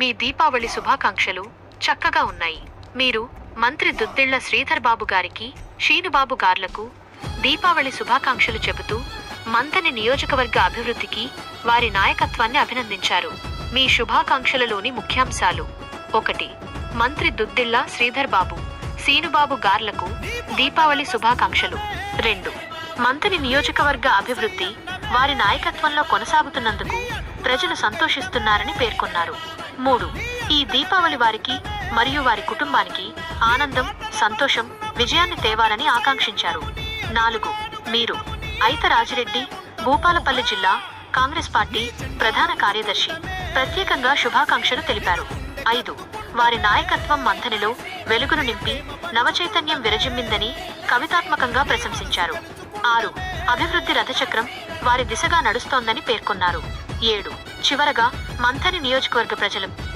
మీ దీపావళి శుభాకాంక్షలు చక్కగా ఉన్నాయి. మీరు మంత్రి దుద్దిళ్ళ శ్రీధర్ బాబు గారికి షీనుబాబు గార్లకు దీపావళి శుభాకాంక్షలు చెబుతూ మంతని నియోజకవర్గ అభివృద్ధికి వారి నాయకత్వాన్ని అభినందించారు. మీ శుభాకాంక్షలలోని ముఖ్యాంశాలు ఒకటి మంత్రి దుద్దిళ్ళ శ్రీధర్ బాబు సీనుబాబు గార్లకు దీపావళి శుభాకాంక్షలు. రెండు మంత్రి నియోజకవర్గ అభివృద్ధి వారి నాయకత్వంలో కొనసాగుతున్నందుకు ప్రజలు సంతోషిస్తున్నారని పేర్కొన్నారు. మూడు ఈ దీపావళి వారికి మరియు వారి కుటుంబానికి ఆనందం సంతోషం విజయాన్ని తేవాలని ఆకాంక్షించారు. నాలుగు మీరు ఐత రాజిరెడ్డి భూపాలపల్లి జిల్లా కాంగ్రెస్ పార్టీ ప్రధాన కార్యదర్శి. ప్రత్యేకంగా శుభాకాంక్షలు తెలిపారు. ఐదు వారి నాయకత్వం మంథనిలో వెలుగును నింపి నవచైతన్యం విరజిమ్మిందని కవితాత్మకంగా ప్రశంసించారు. ఆరు అభివృద్ధి రథచక్రం వారి దిశగా నడుస్తోందని పేర్కొన్నారు. ఏడు. చివరగా మంథని నియోజకవర్గ ప్రజలు.